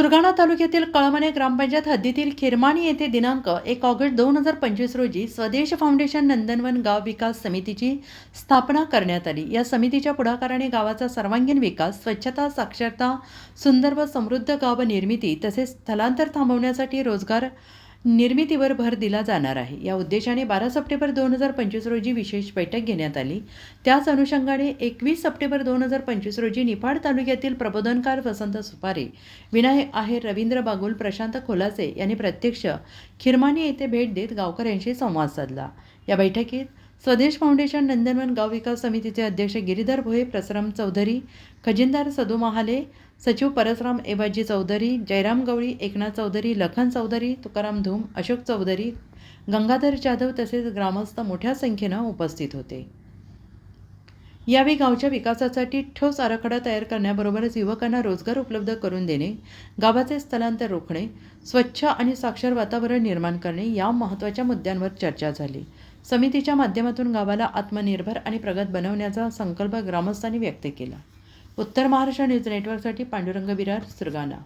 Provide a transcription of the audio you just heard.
सुरगाणा तालुक्यातील कळमने ग्रामपंचायत हद्दीतील खिरमाणी येथे दिनांक एक ऑगस्ट दोन हजार पंचवीस रोजी स्वदेश फाउंडेशन नंदनवन गाव विकास समितीची स्थापना करण्यात आली. या समितीच्या पुढाकाराने गावाचा सर्वांगीण विकास स्वच्छता साक्षरता सुंदर व समृद्ध गाव निर्मिती तसेच स्थलांतर थांबवण्यासाठी रोजगार निर्मितीवर भर दिला जाणार आहे. या उद्देशाने बारा सप्टेंबर दोन हजार पंचवीस रोजी विशेष बैठक घेण्यात आली. त्याच अनुषंगाने एकवीस सप्टेंबर दोन हजार पंचवीस रोजी निफाड तालुक्यातील प्रबोधनकार वसंत सुपारे विनायक आहेर रवींद्र बागुल प्रशांत खोलासे यांनी प्रत्यक्ष खिरमानी येथे भेट देत गावकऱ्यांशी संवाद साधला. या बैठकीत स्वदेश फाउंडेशन नंदनवन गाव विकास समितीचे अध्यक्ष गिरीधर भोये प्रसराम चौधरी खजिनदार सदू महाले सचिव परसराम एबाजी चौधरी जयराम गवळी एकनाथ चौधरी लखन चौधरी तुकाराम धूम अशोक चौधरी गंगाधर जाधव तसेच ग्रामस्थ मोठ्या संख्येनं उपस्थित होते. यावेळी गावच्या विकासासाठी ठोस आराखडा तयार करण्याबरोबरच युवकांना रोजगार उपलब्ध करून देणे गावाचे स्थलांतर रोखणे स्वच्छ आणि साक्षर वातावरण निर्माण करणे या महत्त्वाच्या मुद्द्यांवर चर्चा झाली. समितीच्या माध्यमातून गावाला आत्मनिर्भर आणि प्रगत बनवण्याचा संकल्प ग्रामस्थांनी व्यक्त केला. उत्तर महाराष्ट्र न्यूज नेटवर्कसाठी पांडुरंग विरार सुरगाणा.